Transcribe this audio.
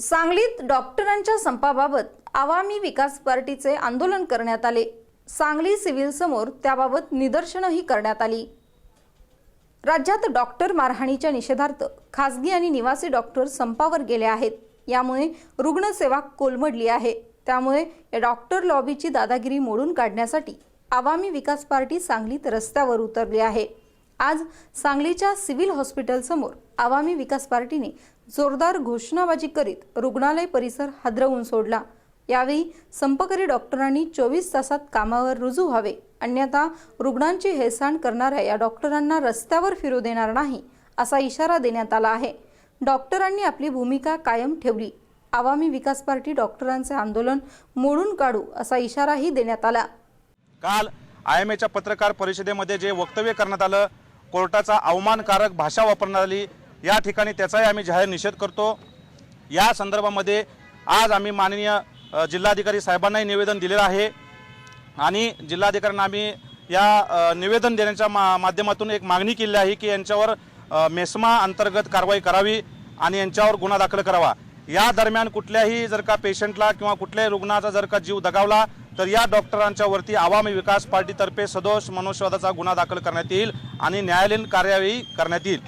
सांगलीत डॉक्टरांच्या संपाबाबत आवामी विकास पार्टीचे आंदोलन करण्यात आले. सांगली सिव्हिल समोर त्याबाबत निदर्शनंही करण्यात आली. राज्यात डॉक्टर मारहाणीच्या निषेधार्थ खासगी आणि निवासी डॉक्टर संपावर गेले आहेत. यामुळे रुग्णसेवा कोलमडली आहे. त्यामुळे या डॉक्टर लॉबीची दादागिरी मोडून काढण्यासाठी आवामी विकास पार्टी सांगलीत रस्त्यावर उतरली आहे. आज सांगलीच्या सिव्हिल हॉस्पिटलसमोर आवामी विकास पार्टीने जोरदार घोषणाबाजी करीत रुग्णालय परिसर हादरवून सोडला. यावेळी संपकरी डॉक्टरांनी चोवीस तासात कामावर रुजू व्हावे अन्यथा रुग्णांची हेळसांड करणाऱ्या या डॉक्टरांना रस्त्यावर फिरू देणार नाही असा इशारा देण्यात आला आहे. डॉक्टरांनी आपली भूमिका कायम ठेवली. आवामी विकास पार्टी डॉक्टरांचे आंदोलन मोडून काढू असा इशाराही देण्यात आला. काल आय एम एच्या पत्रकार परिषदेमध्ये जे वक्तव्य करण्यात आलं कोर्टाचा अवमानकारक भाषा वापरणारी आली. या ठिकाणी त्याचाही आम्ही जाहीर निषेध करतो. या संदर्भामध्ये आज आम्ही माननीय जिल्हाधिकारी साहेबांनाही निवेदन दिलेलं आहे. आणि जिल्हाधिकाऱ्यांना आम्ही या निवेदन देण्याच्या मा माध्यमातून एक मागणी केली आहे की यांच्यावर मेस्मा अंतर्गत कारवाई करावी आणि यांच्यावर गुन्हा दाखल करावा. या दरम्यान कुठल्याही जर का पेशंटला किंवा कुठल्याही रुग्णाचा जर का जीव दगावला तर या डॉक्टरांच्या वरती आवामी विकास पार्टीतर्फे सदोष मनुष्यवादाचा गुन्हा दाखल करण्यात येईल आणि न्यायालयीन कार्यवाही करण्यात येईल.